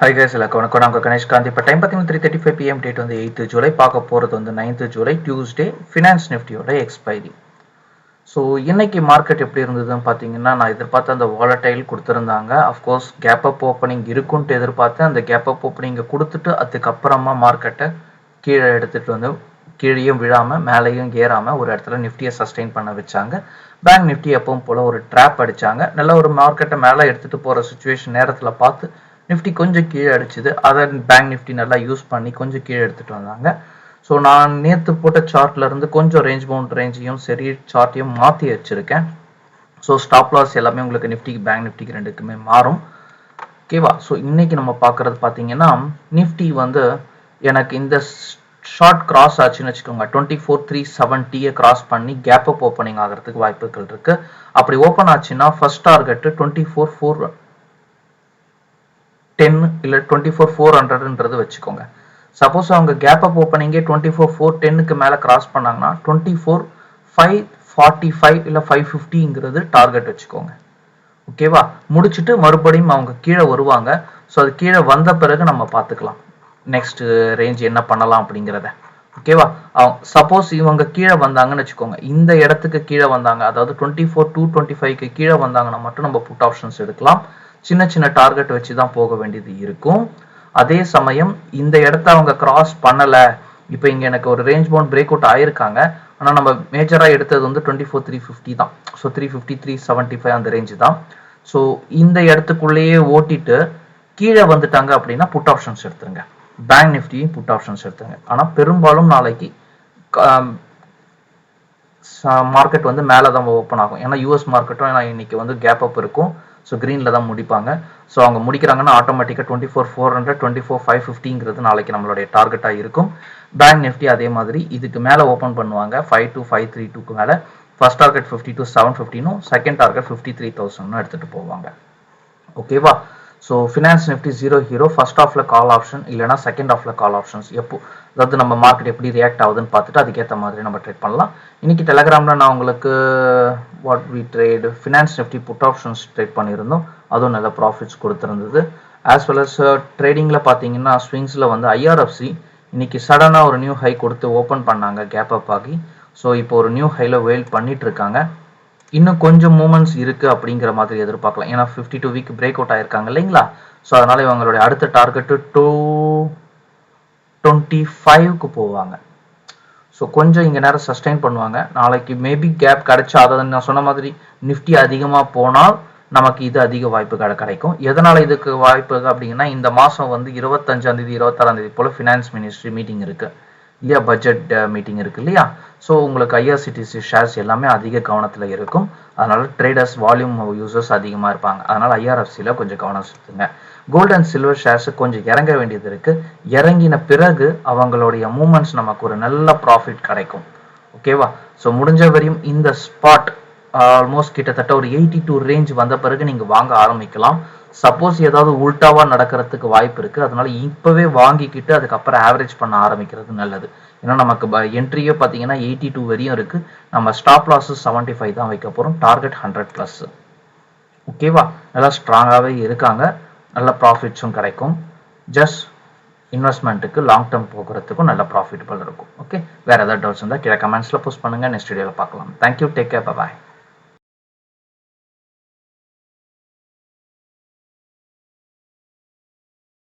Hi guys எல்லாருக்கும் வணக்கம். நாங்கள் உங்கள் கணேஷ் காந்தி. இப்போ டைம் பார்த்தீங்கன்னா three thirty five PM date வந்து எயித்து ஜூலை பார்க்க போகிறது வந்து நைன்த்து ஜூலை டியூஸ்டே ஃபினான்ஸ் நிஃப்டியோட எக்ஸ்பைரி ஸோ இன்னைக்கு மார்க்கெட் எப்படி இருந்ததுன்னு பார்த்தீங்கன்னா நான் எதிர்பார்த்த அந்த வாலட்டைல் கொடுத்துருந்தாங்க. அஃப்கோர்ஸ் கேப் அப் ஓப்பனிங் இருக்குன்ட்டு எதிர்பார்த்தேன். அந்த கேப் அப் ஓப்பனிங்கை கொடுத்துட்டு அதுக்கப்புறமா மார்க்கெட்டை கீழே எடுத்துகிட்டு வந்து கீழேயும் விழாமல் மேலேயும் ஏறாமல் ஒரு இடத்துல நிஃப்டியை சஸ்டெயின் பண்ண வச்சாங்க. பேங்க் நிஃப்டி எப்பவும் போல் ஒரு ட்ராப் அடிச்சாங்க. நல்ல ஒரு மார்க்கெட்டை மேலே எடுத்துகிட்டு போகிற சுச்சுவேஷன் நேரத்தில் பார்த்து நிஃப்டி கொஞ்சம் கீழே அடிச்சுது. அதை பேங்க் நிஃப்டி நல்லா யூஸ் பண்ணி கொஞ்சம் கீழே எடுத்துகிட்டு வந்தாங்க. ஸோ நான் நேற்று போட்ட சார்ட்ல இருந்து கொஞ்சம் ரேஞ்ச் பவுண்ட் ரேஞ்சையும் சரி சார்ட்டையும் மாற்றி வச்சுருக்கேன். ஸோ ஸ்டாப் லாஸ் எல்லாமே உங்களுக்கு நிஃப்டிக்கு பேங்க் நிஃப்டிக்கு ரெண்டுக்குமே மாறும். ஓகேவா ஸோ இன்னைக்கு நம்ம பார்க்குறது பார்த்தீங்கன்னா நிஃப்டி வந்து எனக்கு இந்த ஷார்ட் கிராஸ் ஆச்சுன்னு வச்சுக்கோங்க. டுவெண்ட்டி ஃபோர் த்ரீ செவன்ட்டியை கிராஸ் பண்ணி கேப் அப் ஓப்பனிங் ஆகிறதுக்கு வாய்ப்புகள் இருக்கு. அப்படி ஓப்பன் ஆச்சுன்னா first target twenty four four ten இல்லை டுவெண்ட்டி ஃபோர் ஃபோர் ஹண்ட்ரட்ன்றது வச்சுக்கோங்க. சப்போஸ் அவங்க கேப் அப் ஓப்பனிங்கே டுவெண்ட்டி ஃபோர் ஃபோர் டென்னுக்கு மேலே கிராஸ் பண்ணாங்கன்னா twenty four five forty five இல்லை ஃபைவ் ஃபிஃப்டிங்கிறது டார்கெட் வச்சுக்கோங்க. ஓகேவா முடிச்சுட்டு மறுபடியும் அவங்க கீழே வருவாங்க. ஸோ அது கீழே வந்த பிறகு நம்ம பார்த்துக்கலாம். நெக்ஸ்ட் ரேஞ்ச் என்ன பண்ணலாம் அப்படிங்கிறத. ஓகேவா சப்போஸ் இவங்க கீழே வந்தாங்கன்னு வச்சுக்கோங்க. இந்த இடத்துக்கு கீழே வந்தாங்க. அதாவது டுவெண்ட்டி ஃபோர் டூ டுவெண்ட்டி ஃபைவ்க்கு கீழே வந்தாங்கன்னா மட்டும் நம்ம புட் ஆப்ஷன்ஸ் எடுக்கலாம். சின்ன சின்ன டார்கெட் வச்சு தான் போக வேண்டியது இருக்கும். அதே சமயம் இந்த இடத்த அவங்க கிராஸ் பண்ணலை. இப்போ இங்கே எனக்கு ஒரு ரேஞ்ச் பவுண்ட் பிரேக் அவுட் ஆயிருக்காங்க. ஆனால் நம்ம மேஜராக எடுத்தது வந்து டுவெண்ட்டி ஃபோர் த்ரீ ஃபிஃப்டி தான். So three fifty three seventy five அந்த ரேஞ்சு தான். ஸோ இந்த இடத்துக்குள்ளேயே ஓட்டிட்டு கீழே வந்துட்டாங்க அப்படின்னா புட் ஆப்ஷன்ஸ் எடுத்துருங்க. பேங்க் நிஃப்டியும் புட் ஆப்ஷன்ஸ் எடுத்துருங்க. ஆனால் பெரும்பாலும் நாளைக்கு மார்க்கெட் வந்து மேலே தான் ஓப்பன் ஆகும். ஏன்னா யூஎஸ் மார்க்கெட்டும் இன்னைக்கு வந்து கேப் அப் இருக்கும். ஸோ க்ரீனில் தான் முடிப்பாங்க. ஸோ அவங்க முடிக்கிறாங்கன்னா ஆட்டோமேட்டிக்காக twenty four four hundred twenty four five ஃபிஃப்டிங்கிறது நாளைக்கு நம்மளுடைய டார்கெட்டாக இருக்கும். பேங்க் நிஃப்டி அதே மாதிரி இதுக்கு மேலே ஓப்பன் பண்ணுவாங்க. ஃபைவ் டூ ஃபைவ் த்ரீ டூக்கு மேலே. First target fifty two seven ஃபிஃப்டினும் second target fifty three தௌசண்ட்னு எடுத்துகிட்டு போவாங்க ஓகேவா so finance Nifty zero hero first ஆஃப்ல கால் ஆப்ஷன் இல்லைனா செகண்ட் ஆஃப்ல கால் ஆப்ஷன்ஸ் எப்போ அதாவது நம்ம மார்க்கெட் எப்படி ரியாக்ட் ஆகுதுன்னு பார்த்துட்டு அதுக்கேற்ற மாதிரி நம்ம ட்ரேட் பண்ணலாம். இன்னைக்கு டெலகிராமில் நான் உங்களுக்கு what we trade finance Nifty put options trade பண்ணியிருந்தோம். அதுவும் நல்ல ப்ராஃபிட்ஸ் கொடுத்துருந்தது. ஆஸ் வெல் அஸ் ட்ரேடிங்கில் பார்த்தீங்கன்னா ஸ்விங்ஸில் வந்து ஐஆர்எஃப்சி இன்னைக்கு சடனாக ஒரு நியூ ஹை கொடுத்து ஓப்பன் பண்ணாங்க கேப் அப் ஆகி. ஸோ இப்போ ஒரு நியூ ஹையில் வெயில் பண்ணிட்டு இருக்காங்க. இன்னும் கொஞ்சம் மூமெண்ட்ஸ் இருக்குது அப்படிங்கிற மாதிரி எதிர்பார்க்கலாம். ஏன்னா fifty two week break out ஆயிருக்காங்க இல்லைங்களா? ஸோ அதனால் இவங்களுடைய அடுத்த டார்கெட்டு டூ டுவெண்ட்டி ஃபைவ்க்கு போவாங்க. ஸோ கொஞ்சம் இங்கே நேரம் சஸ்டைன் பண்ணுவாங்க. நாளைக்கு மேபி கேப் கிடைச்சா அதை நான் சொன்ன மாதிரி நிஃப்டி அதிகமாக போனால் நமக்கு இது அதிக வாய்ப்பு கிடைக்கும். எதனால் இதுக்கு வாய்ப்பு அப்படிங்கன்னா இந்த மாதம் வந்து இருபத்தஞ்சாந்தேதி இருபத்தாறாந்தேதி போல் ஃபினான்ஸ் மினிஸ்ட்ரி மீட்டிங் இருக்குது இல்லையா பட்ஜெட் மீட்டிங் இருக்கு இல்லையா? ஸோ உங்களுக்கு ஐஆர்சிடிசி ஷேர்ஸ் எல்லாமே அதிக கவனத்தில் இருக்கும். அதனால ட்ரேடர்ஸ் வால்யூம் யூசர்ஸ் அதிகமாக இருப்பாங்க. அதனால ஐஆர்எஃப்சியில் கொஞ்சம் கவனம் செலுத்துங்க. கோல்ட் அண்ட் சில்வர் ஷேர்ஸ் கொஞ்சம் இறங்க வேண்டியது இருக்குது இறங்கின பிறகு அவங்களுடைய மூமெண்ட்ஸ் நமக்கு ஒரு நல்ல ப்ராஃபிட் கிடைக்கும். ஓகேவா ஸோ முடிஞ்ச வரையும் இந்த ஸ்பாட் ஆல்மோஸ்ட் கிட்டத்தட்ட ஒரு எயிட்டி டூ ரேஞ்ச் வந்த பிறகு நீங்கள் வாங்க ஆரம்பிக்கலாம். சப்போஸ் ஏதாவது உல்டாவாக நடக்கிறதுக்கு வாய்ப்பு இருக்குது அதனால இப்போவே வாங்கிக்கிட்டு அதுக்கப்புறம் ஆவரேஜ் பண்ண ஆரம்பிக்கிறது நல்லது. ஏன்னா நமக்கு என்ட்ரியே பார்த்தீங்கன்னா எயிட்டி டூ வரையும் இருக்குது நம்ம ஸ்டாப் லாஸ் செவன்டி ஃபைவ் தான் வைக்க போகிறோம் டார்கெட் ஹண்ட்ரட் ப்ளஸ் ஓகேவா நல்லா ஸ்ட்ராங்காகவே இருக்காங்க. நல்ல ப்ராஃபிட்ஸும் கிடைக்கும். ஜஸ்ட் இன்வெஸ்ட்மெண்ட்டுக்கு லாங் டேர்ம் போகிறதுக்கும் நல்ல ப்ராஃபிட்டபிள் இருக்கும். ஓகே வேறு ஏதாவது டவுட்ஸ் இருந்தால் கீழே கமெண்ட்ஸில் போஸ்ட் பண்ணுங்க. நெக்ஸ்ட் வீடியோவில் பார்க்கலாம். Thank you take care bye